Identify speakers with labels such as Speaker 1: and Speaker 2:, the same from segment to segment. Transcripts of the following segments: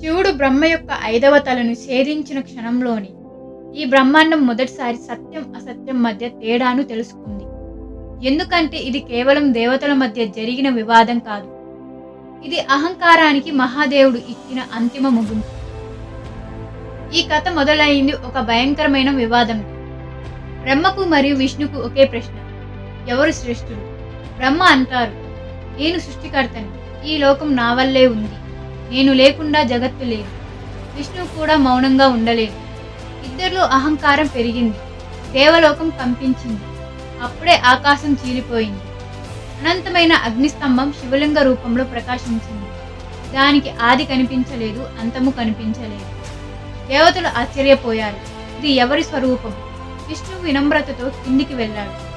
Speaker 1: శివుడు బ్రహ్మ యొక్క ఐదవ తలను ఛేదించిన క్షణంలోని ఈ బ్రహ్మాండం మొదటిసారి సత్యం అసత్యం మధ్య తేడాను తెలుసుకుంది. ఎందుకంటే ఇది కేవలం దేవతల మధ్య జరిగిన వివాదం కాదు. ఇది అహంకారానికి మహాదేవుడు ఇచ్చిన అంతిమ ముగింపు. ఈ కథ మొదలైంది ఒక భయంకరమైన వివాదం. బ్రహ్మకు మరియు విష్ణుకు ఒకే ప్రశ్న. ఎవరు శ్రేష్ఠుడు? బ్రహ్మ అంటారు నేను సృష్టికర్తను. ఈ లోకం నా వల్లే ఉంది. నేను లేకుండా జగత్తు లేదు. విష్ణు కూడా మౌనంగా ఉండలేదు. ఇద్దరిలో అహంకారం పెరిగింది. దేవలోకం కంపించింది. అప్పుడే ఆకాశం చీలిపోయింది. అనంతమైన అగ్నిస్తంభం శివలింగ రూపంలో ప్రకాశించింది. దానికి ఆది కనిపించలేదు అంతము కనిపించలేదు. దేవతలు ఆశ్చర్యపోయారు. ఇది ఎవరి స్వరూపం? విష్ణు వినమ్రతతో కిందికి వెళ్ళాడు.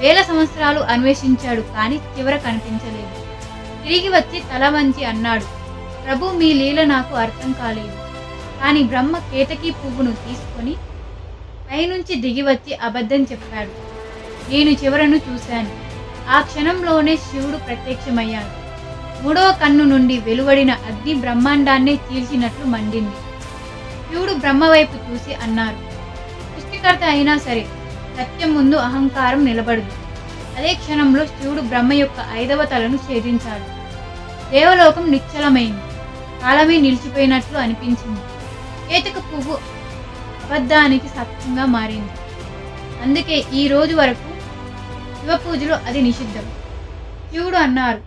Speaker 1: వేల సంవత్సరాలు అన్వేషించాడు కానీ చివర కనిపించలేదు. తిరిగి వచ్చి తల వంచి అన్నాడు ప్రభు మీ లీల నాకు అర్థం కాలేదు. కానీ బ్రహ్మ కేతకీ పువ్వును తీసుకొని పైనుంచి దిగివచ్చి అబద్ధం చెప్పాడు. నేను చివరను చూశాను. ఆ క్షణంలోనే శివుడు ప్రత్యక్షమయ్యాడు. మూడవ కన్ను నుండి వెలువడిన అగ్ని బ్రహ్మాండాన్నే చీల్చినట్లు మండింది. శివుడు బ్రహ్మ వైపు చూసి అన్నారు సృష్టికర్త అయినా సరే సత్యం ముందు అహంకారం నిలబడదు. అదే క్షణంలో శివుడు బ్రహ్మ యొక్క ఐదవ తలను ఛేదించాడు. దేవలోకం నిశ్చలమైంది. కాలమే నిలిచిపోయినట్లు అనిపించింది. కేతక పువ్వు అబద్ధానికి సత్యంగా మారింది. అందుకే ఈ రోజు వరకు శివ పూజలో అది నిషిద్ధం. శివుడు అన్నారు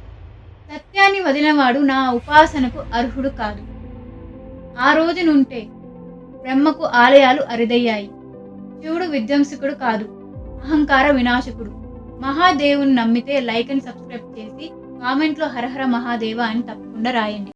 Speaker 1: సత్యాన్ని వదిలినవాడు నా ఉపాసనకు అర్హుడు కాదు. ఆ రోజు నుంటే బ్రహ్మకు ఆలయాలు అరుదయ్యాయి. శివుడు విధ్వంసకుడు కాదు అహంకార వినాశకుడు. మహాదేవుని నమ్మితే లైక్ అండ్ సబ్స్క్రైబ్ చేసి కామెంట్లో హరహర మహాదేవ అని తప్పకుండా రాయండి.